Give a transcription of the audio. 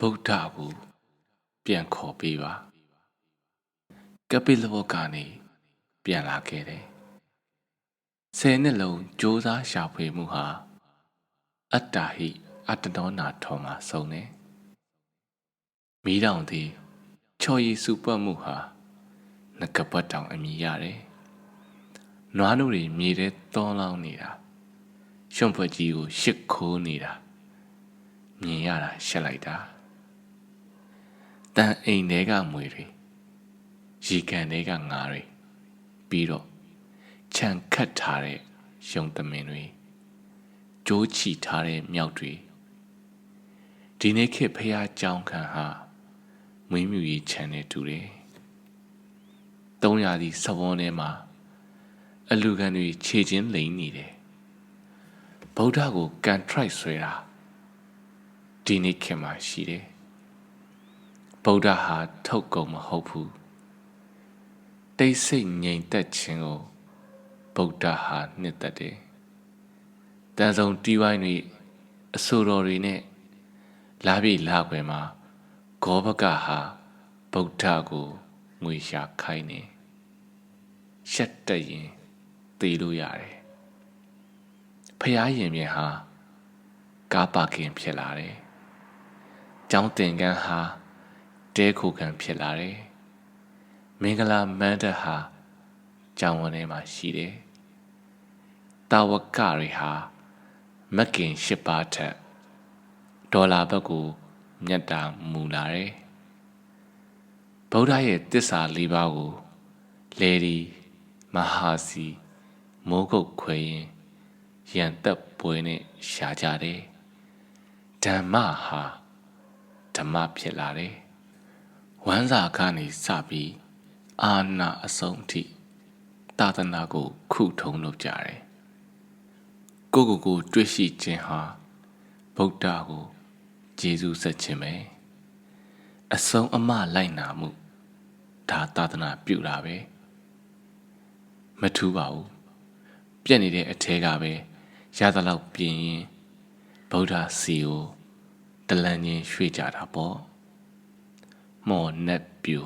ဗုဒ္ဓကိုပြန်ခေါ်ပေးပါကပိလဘောကနေပြန်လာခဲ့တယ်ဆယ်နှစ်လုံးစ조사ရှာဖွေမှုဟာအတ္တဟိအတ္တနောနာထောမှာဆုံးတယ်မီးတောင်သည်ချော်ရည်စုပွက်မှုဟာငကပတ်တောင်အမည်ရတယ်နွားတို့တွေမြေထဲတောလောင်းနေတာရွှွန့်ဖွဲ့ကြီးကိုရှစ်ခိုးနေတာမြင်ရတာရှက်လိုက်တာ တန်အိမ်ထဲကမွေတွေရေကန်ထဲကငါးတွေပြီးတော့ခြံခတ်ထားတဲ့ရုံသမင်တွေကြိုးချီထားတဲ့မြောက်တွေဒီနေ့ခေတ်ဖះကြောင်းခံဟာမွေးမြူရေးခြံနဲ့တူတယ်။သုံးရာသီစဝန်းထဲမှာအလူကန်တွေခြေချင်းလိမ့်နေတယ်။ဗုဒ္ဓကိုကန်ထရိုက်ဆွဲတာဒီနေ့ခေတ်မှာရှိတယ်။ ဗုဒ္ဓဟာထုတ်ကုန်မဟုတ်ဘူး။တိတ်ဆိတ်ငြိမ်သက်ခြင်းကိုဗုဒ္ဓဟာနှစ်သက်တယ်။တန်ဆုံတီးဝိုင်းတွေအဆိုတော်တွေနဲ့လာပြီလာခွေမှာဂောဘကဟာဗုဒ္ဓကိုငွေရှာခိုင်းနေရှက်တက်ရင်သေလို့ရတယ်ဖះရင်မြင်ဟာကားပါကင်ဖြစ်လာတယ်ကျောင်းတင်ကန်းဟာ တဲခိုကန်ဖြစ်လာတယ်မင်္ဂလာမန္တဟာကျောင်းဝန်းထဲမှာရှိတယ်တာဝကတွေဟာမက်ကင်ရှစ်ပါးထက်ဒေါ်လာဘက်ကိုမြတ်တာမူလာတယ်ဗုဒ္ဓရဲ့တစ္ဆာလေးပါးကိုလေဒီမဟာစီမိုးကုတ်ခွေရင်ရန်သက်ပွဲနဲ့ရှာကြတယ်ဓမ္မဟာဓမ္မဖြစ်လာတယ် ဝမ်းစာကနေစပြီးအာနာအဆုံးထိသာသနာကို ခုထုံလုပ်ကြတယ်ကိုကိုကိုတွေ့ရှိခြင်းဟာဗုဒ္ဓကိုဂျေဇုဆက်ခြင်းပဲအဆုံးအမလိုက်နာမှုဒါသာသနာပြုတာပဲမထူးပါဘူးပြက်နေတဲ့အထဲကပဲရသလောက်ပြင်ရင်ဗုဒ္ဓစီကိုတလန်ချင်းရွှေ့ကြတာပေါ့ မော်နက်ပြူ